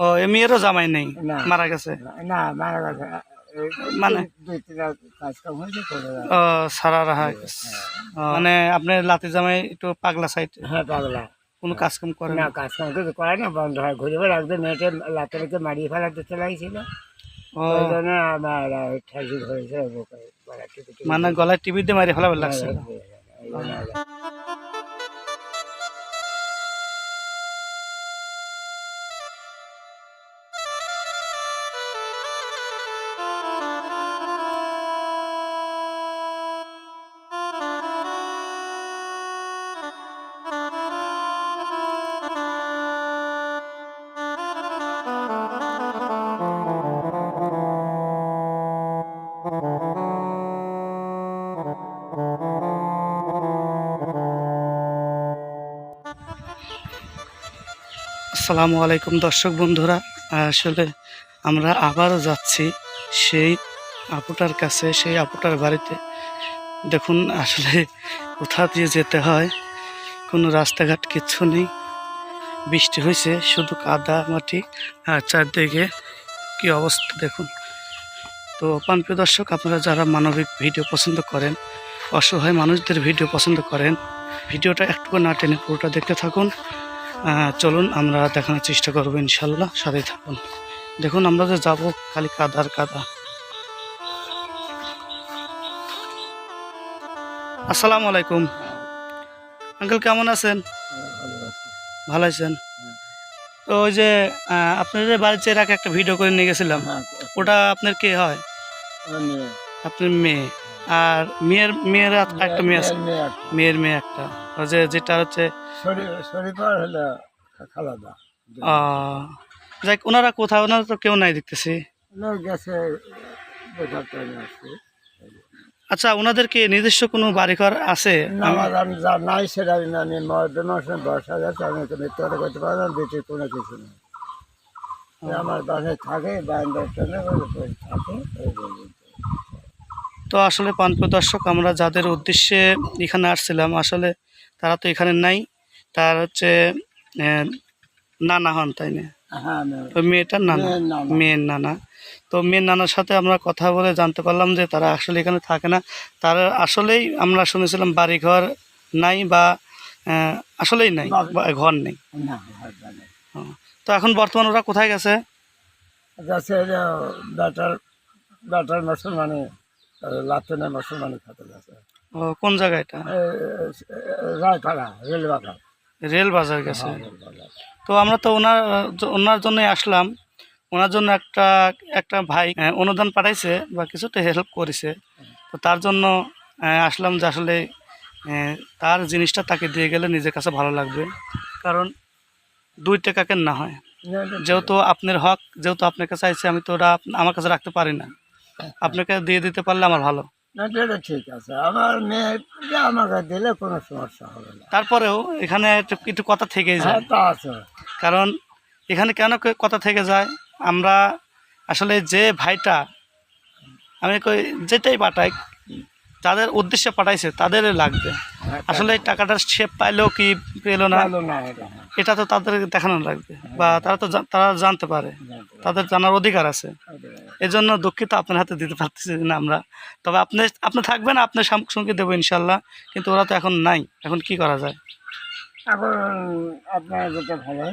ও মেয়েরও জামাই নেই। মারা গেছে? না মারা গেছে। মানে? করে গেছে। ও সারা রাহা মানে আপনার লাতি জামাই একটু পাগলা সাইড হ্যাঁ পাগলা। কোনো কাজ কাম করে না না কাজ কাম কিছু করে না বন্ধ হয় ঘুরে বেড়ে একদম মেয়েকে লাতে রেখে মারিয়ে ফেলাতে চলে গেছিল। ও। ওই জন্য আমার ঠাসি ধরেছে বুকে গলা টিপে টিপে। মানে গলায় টিভি দিয়ে মারি ফেলাবার লাগছে? আসসালামু আলাইকুম দর্শক বন্ধুরা। আসলে আমরা আবারও যাচ্ছি সেই আপুটার কাছে, সেই আপুটার বাড়িতে। দেখুন, আসলে কোথা দিয়ে যেতে হয়, কোনো রাস্তাঘাট কিচ্ছু নেই। বৃষ্টি হয়েছে, শুধু কাদা মাটি আর চারদিকে কি অবস্থা দেখুন। তো পানপ্রিয় দর্শক, আপনারা যারা মানবিক ভিডিও পছন্দ করেন, অসহায় মানুষদের ভিডিও পছন্দ করেন, ভিডিওটা একটু না টেনে পুরোটা দেখতে থাকুন। চলুন আমরা দেখানোর চেষ্টা করব ইনশাল্লাহ সাথে থাকুন। দেখুন আমরা যে যাব খালি কাদার কাদা। আসসালামু আলাইকুম। আঙ্কেল কেমন আছেন? ভালো আছেন? তো ওই যে আপনাদের বাড়িতে এর আগে একটা ভিডিও করে নিয়ে গেছিলাম। হ্যাঁ, ওটা আপনার কে হয়? আপনার মেয়ে। আর মেয়ের মেয়ের একটা মেয়ে আছে। মেয়ের মেয়ে একটা। যে যেটা হচ্ছে যাই ওনারা কোথাও ওনারা তো কেউ নাই দেখতেছি। আচ্ছা ওনাদেরকে নিজস্ব কোনো বাড়িঘর আছে? নাই সেটা আমি হাজার তো আমি তো মিথ্যে করতে পারব না কোনো কিছু নেই। আমার বাসায় থাকে বারান্দার থাকে। তো আসলে পানপ্র দর্শক আমরা যাদের উদ্দেশ্যে এখানে আসছিলাম আসলে তারা তো এখানে নাই। তার হচ্ছে নানা হন তাই না? হ্যাঁ তো মেয়েটার নানা মেয়ের নানা। তো মেয়ের নানার সাথে আমরা কথা বলে জানতে পারলাম যে তারা আসলে এখানে থাকে না। তারা আসলেই আমরা শুনেছিলাম বাড়িঘর নাই বা আসলেই নাই ঘর নেই। তো এখন বর্তমান ওরা কোথায় গেছে? ব্যাটার মুসলমানি লাতেনে মুসলমানি খাতে গেছে ও, কোন জায়গায় এটা? রায়পাড়া রেলবাগান রেল বাজার গেছে তো আমরা তো ওনার ওনার জন্যই আসলাম। ওনার জন্য একটা একটা ভাই অনুদান পাঠাইছে বা কিছুটা হেল্প করেছে। তো তার জন্য আসলাম যে আসলে তার জিনিসটা তাকে দিয়ে গেলে নিজের কাছে ভালো লাগবে। কারণ দুই টাকাকে না হয়। যেহেতু আপনার হক যেহেতু আপনার কাছে চাইছে আমি তো আপ- আমার কাছে রাখতে পারি না। আপনাকে দিয়ে দিতে পারলে আমার ভালো। না এটা ঠিক আছে। আমার মেয়ে আমাকে দিলে কোনো সমস্যা হবে না। তারপরেও এখানে একটু কথা যায়। হ্যাঁ তা আছে। কারণ এখানে কেন কথা থেকে যায়? আমরা আসলে যে ভাইটা আমি কই যেটাই পাঠাই যাদের উদ্দেশ্যে পাঠাইছে তাদের লাগবে। হ্যাঁ, আসলে এই টাকাটা সে পাইলেও কি পেল না? এটা হ্যাঁ, তো তাদের দেখানো লাগবে বা তারা তো তারা জানতে পারে তাদের জানার অধিকার আছে। এটা- এজন্য দুঃখিত আপনার হাতে দিতে পারতেছি না আমরা। তবে আপনি আপনি থাকবেন আপনার সঙ্গে দেবো ইনশাল্লাহ কিন্তু ওরা তো এখন নাই এখন কি করা যায়? এখন আপনার যেটা ভালো।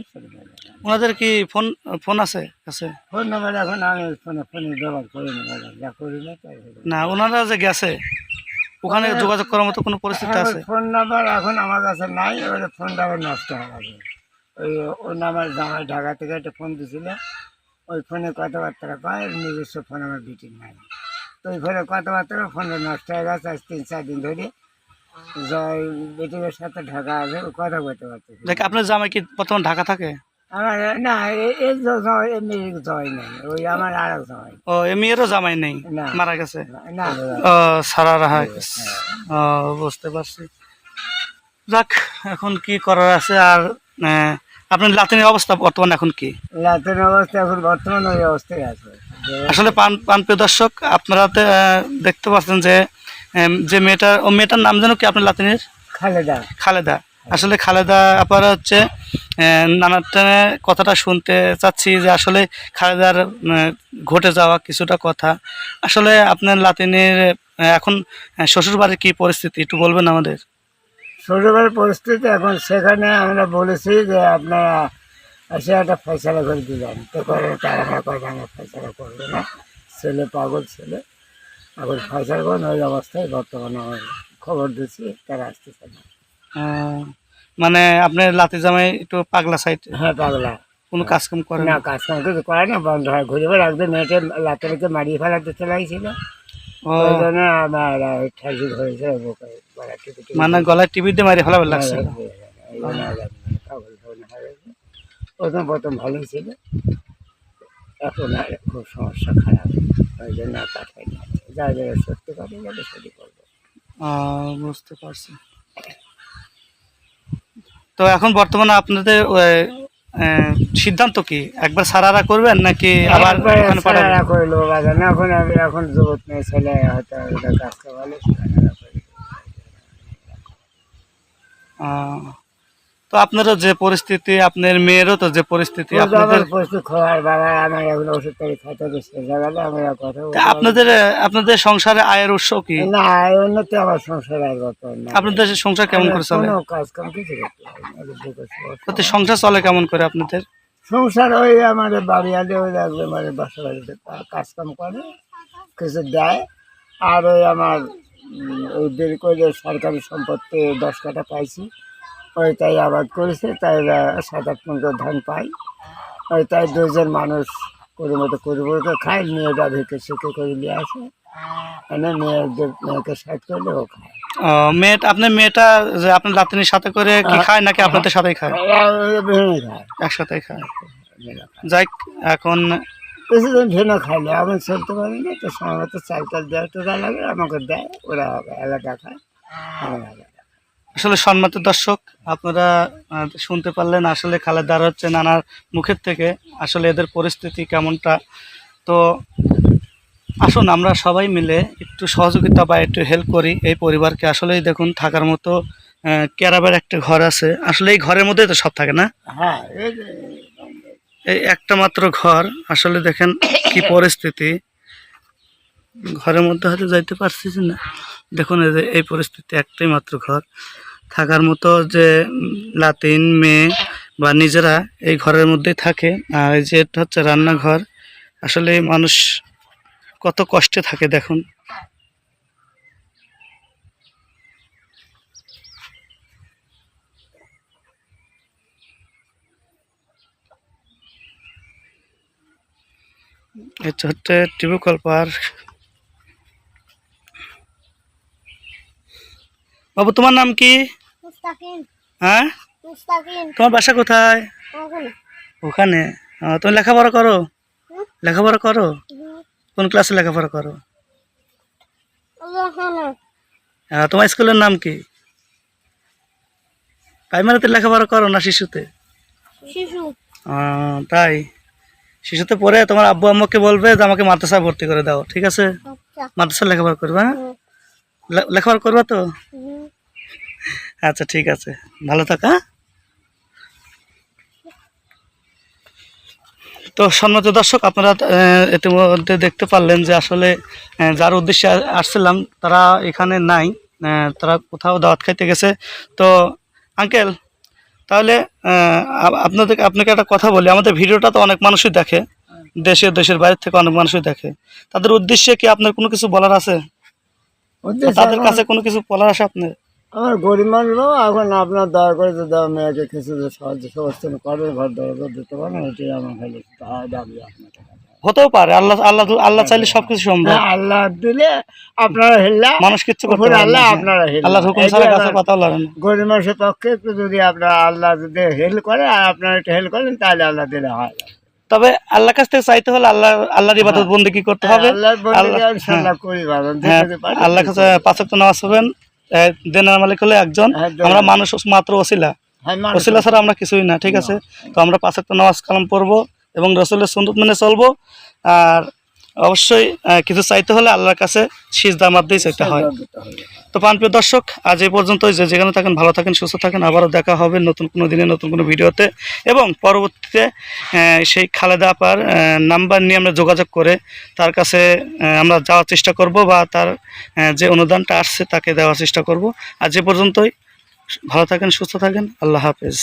ওনাদের কি ফোন ফোন আছে আছে ফোন নাম্বার এখন আমি ফোনে ফোনে ব্যবহার করি না করি না না ওনারা যে গেছে ওখানে যোগাযোগ করার মতো কোনো পরিস্থিতি আছে? ফোন নাম্বার এখন আমার কাছে নাই এবারে ফোন নাম্বার নষ্ট হয়ে গেছে। ওই ওর নাম্বার জামাই ঢাকা থেকে একটা ফোন দিছিল ওই ফোনে কথাবার্তা কয় নিজস্ব ফোন আমার বিটির নাই। তো ওই ফোনে কথাবার্তা ফোনটা নষ্ট হয়ে গেছে আজ তিন চার দিন ধরে। জয় বিটির সাথে ঢাকা আছে ও কথা বলতে পারতেছে দেখ আপনার জামাই কি বর্তমান ঢাকা থাকে? আমার না এই এমনি জয় নাই ওই আমার আর এক ও এ মেয়েরও জামাই নেই। মারা গেছে না ও সারা রাহা গেছে ও বুঝতে পারছি যাক এখন কি করার আছে আর আপনার লাতিনের অবস্থা বর্তমান এখন কি লাতের অবস্থা এখন বর্তমান ওই অবস্থায় আছে আসলে পান পানপ্রিয় দর্শক আপনারা দেখতে পাচ্ছেন যে যে মেয়েটার ও মেয়েটার নাম যেন কি আপনার লাতিনের খালেদা খালেদা আসলে খালেদা আপার হচ্ছে আহ, নানার টানে কথাটা শুনতে চাচ্ছি যে আসলে খালেদার ঘটে যাওয়া কিছুটা কথা। আসলে আপনার লাতিনের এখন শ্বশুরবাড়ির কি পরিস্থিতি? একটু বলবেন আমাদের। শ্বশুরবাড়ির পরিস্থিতি এখন সেখানে আমরা বলেছি যে আপনারা এসে একটা ফয়সালা করে দিলেন। তো করে তারা করে আমরা ফয়সালা করবে না। ছেলে পাগল ছেলে। এখন ফয়সালা করেন ওই অবস্থায় বর্তমানে খবর দিচ্ছি তারা আসতেছে না। মানে আপনার লাতে জামাই একটু পাগলা সাইড হ্যাঁ পাগলা। কোনো কাজকাম করে না না? কাজ কাম কিছু করে না বন্ধ হয় ঘুরে বেড়ে একদম মেয়েটে লাতে রেখে মারিয়ে ফেলাতে দিতে গেছিল ও। ওই জন্য আমার ঠাসি হয়েছে বুকে গলা টিপে টিপে। মানে গলায় টিভি দিয়ে মারি ফেলাবে লাগছে হয়ে। প্রথম প্রথম ভালোই ছিল। এখন আর খুব সমস্যা খারাপ ওই জন্য আর না যা যা সত্যি কথা যাবে সেটি করব। বুঝতে পারছি। তো এখন বর্তমানে আপনাদের সিদ্ধান্ত কি? একবার সারারা করবেন নাকি আবার একবারে সারারা করল বাজার এখন আমি এখন নেই ছেলে হয়তো করলে সারারা করে আহ, তো আপনারও যে পরিস্থিতি আপনার মেয়েরও তো যে পরিস্থিতি আপনাদের আপনাদের আপনাদের সংসারে আয়ের উৎস কি? না। না উন্নতি আমার সংসার আপনাদের সংসার কেমন করে চলে। প্রতি সংসার চলে কেমন করে আপনাদের? সংসার ওই আমাদের বাড়ি আলে ওই লাগবে মানে বাসা বাড়িতে কা- কাজ কাম করে কিছু দেয়। আর ওই আমার ওই দেরি করে সরকারি সম্পত্তি দশ কাটা পাইছি। ওই তাই আবাদ করেছে তাই সাত আট কুইন্টাল ধান পাই ওই তাই দুজন মানুষ করে মতো করে বলতে খায় মেয়েটা ভেকে শিখে করে নিয়ে আসে। এনে মেয়েদের মেয়েকে সাইড করলে ও খায়। মেয়েটা আপনার মেয়েটা যে আপনার লাতিনির সাথে করে কি খায় নাকি আপনাদের সাথেই খায়? ভেঙে খায়। একসাথেই খায়। যাই এখন কিছুদিন ভেঙে খাইলে আমি চলতে পারি না তো সময় মতো চাল টাল দেয় টোকা লাগে আমাকে দেয় ওরা আলাদা খায়। আমার আলাদা আসলে সম্মানিত দর্শক আপনারা শুনতে পারলেন আসলে খালেদার হচ্ছে নানার মুখের থেকে আসলে এদের পরিস্থিতি কেমনটা। তো আসুন আমরা সবাই মিলে একটু সহযোগিতা বা একটু হেল্প করি এই পরিবারকে। আসলেই দেখুন থাকার মতো ক্যারাবের একটা ঘর আছে। আসলে এই ঘরের মধ্যে তো সব থাকে না? হ্যাঁ এই এই একটা মাত্র ঘর আসলে দেখেন কি পরিস্থিতি। ঘরের মধ্যে হয়তো যাইতে পারছি না। দেখুন এই পরিস্থিতি একটাই মাত্র ঘর। থাকার মতো যে লাতিন মেয়ে বা নিজেরা এই ঘরের মধ্যেই থাকে। আর এই যে এটা হচ্ছে রান্নাঘর। আসলে মানুষ কত কষ্টে থাকে দেখুন। এটা হচ্ছে টিবুকল পার্ক বাবু তোমার নাম কি? হ্যাঁ? তোমার বাসা কোথায়? ওখানে। তুমি লেখাপড়া করো? লেখাপড়া করো? কোন ক্লাসে লেখাপড়া করো? তোমার স্কুলের নাম কি? প্রাইমারিতে লেখাপড়া করো না শিশুতে? তাই? শিশুতে পড়ে তোমার আব্বু আম্মুকে বলবে যে আমাকে মাদ্রাসায় ভর্তি করে দাও ঠিক আছে? আচ্ছা। মাদ্রাসায় লেখাপড়া করবে হ্যাঁ? লেখাপড়া করবা তো। আচ্ছা ঠিক আছে। ভালো থাকা তো সম্মানিত দর্শক আপনারা ইতিমধ্যে দেখতে পারলেন যে আসলে যার উদ্দেশ্যে আসছিলাম তারা এখানে নাই তারা কোথাও দাওয়াত খাইতে গেছে। তো আঙ্কেল তাহলে আপনাদের আপনাকে একটা কথা বলি। আমাদের ভিডিওটা তো অনেক মানুষই দেখে দেশের দেশের বাইরে থেকে অনেক মানুষই দেখে। তাদের উদ্দেশ্যে কি আপনার কোনো কিছু বলার আছে? তাদের কাছে কোনো কিছু বলার আছে আপনার? আমার গরিব মানুষ এখন আপনার দয়া করে যদি আমার মেয়েকে কিছু যে সাহায্য সমস্ত করবে ঘর দরকার দিতে পারেন এটাই আমার খালি দাবি আপনার হতেও পারে আল্লাহ আল্লাহ আল্লাহ চাইলে সবকিছু সম্ভব। হ্যাঁ, আল্লাহ দিলে আপনারা হেল্লা মানুষ কিচ্ছু করতে আল্লাহ আপনারা হেল্লা। আল্লাহর হুকুম ছাড়া কাছে কথা গরিব মানুষের পক্ষে যদি আপনারা আল্লাহ যদি হেল্প করে আর আপনারা একটু হেল্প করেন তাহলে আল্লাহ দিলে হয়। তবে আল্লাহর কাছ থেকে চাইতে হলে আল্লাহ আল্লাহর ইবাদত বন্দি কি করতে হবে? আল্লাহ- হ্যাঁ আল্লাহর কাছে পাঁচক নামাজ হবেন দেনার মালিক হলে একজন। আমরা মানুষ মাত্র ওসিলা। হ্যাঁ ওসিলা ছাড়া আমরা কিছুই না ঠিক আছে? তো আমরা পাঁচক নামাজ কালাম পড়ব এবং রসুলের সুন্দর মেনে চলবো। আর অবশ্যই কিছু চাইতে হলে আল্লাহর কাছে দামাত দিয়ে চাইতে হয়। তো প্রিয় দর্শক আজ এই পর্যন্ত যে যেখানে থাকেন ভালো থাকেন সুস্থ থাকেন আবারও দেখা হবে নতুন কোনো দিনে নতুন কোনো ভিডিওতে। এবং পরবর্তীতে সেই খালেদা আপার নাম্বার নিয়ে আমরা যোগাযোগ করে তার কাছে আমরা যাওয়ার চেষ্টা করব বা তার যে অনুদানটা আসছে তাকে দেওয়ার চেষ্টা করব। আজ এ পর্যন্তই। ভালো থাকেন সুস্থ থাকেন। আল্লাহ হাফেজ।